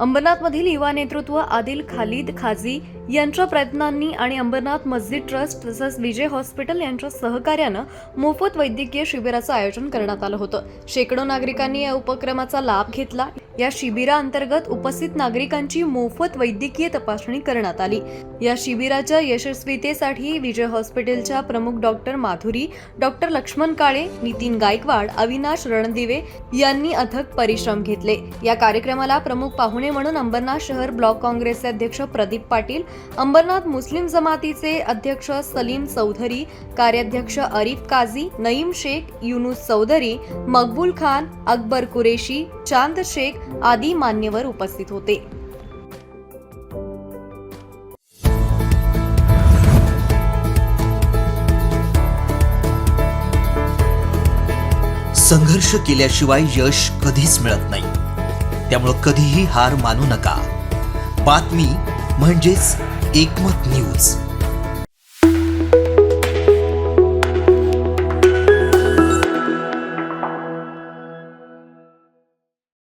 अंबरनाथमधील युवा नेतृत्व आदिल खालिद खाजी यांच्या प्रयत्नांनी आणि अंबरनाथ मस्जिद ट्रस्ट तसंच विजय हॉस्पिटल यांच्या सहकार्यानं मोफत वैद्यकीय शिबिराचं आयोजन करण्यात आलं होतं. शेकडो नागरिकांनी या उपक्रमाचा लाभ घेतला. या शिबिराअंतर्गत उपस्थित नागरिकांची मोफत वैद्यकीय तपासणी करण्यात आली. या शिबिराच्या यशस्वीतेसाठी विजय हॉस्पिटलच्या प्रमुख डॉक्टर माधुरी डॉक्टर लक्ष्मण काळे नितीन गायकवाड अविनाश रणदिवे यांनी अथक परिश्रम घेतले. या कार्यक्रमाला प्रमुख पाहुणे म्हणून अंबरनाथ शहर ब्लॉक काँग्रेसचे अध्यक्ष प्रदीप पाटील अंबरनाथ मुस्लिम जमातीचे अध्यक्ष सलीम चौधरी कार्याध्यक्ष अरिफ काझी नईम शेख युनुस चौधरी मकबूल खान अकबर कुरेशी चांद शेख आदी मान्यवर उपस्थित होते. संघर्ष केल्याशिवाय यश कधीच मिळत नाही. त्यामुळं कधीही हार मानू नका. बातमी म्हणजेच एकमत न्यूज.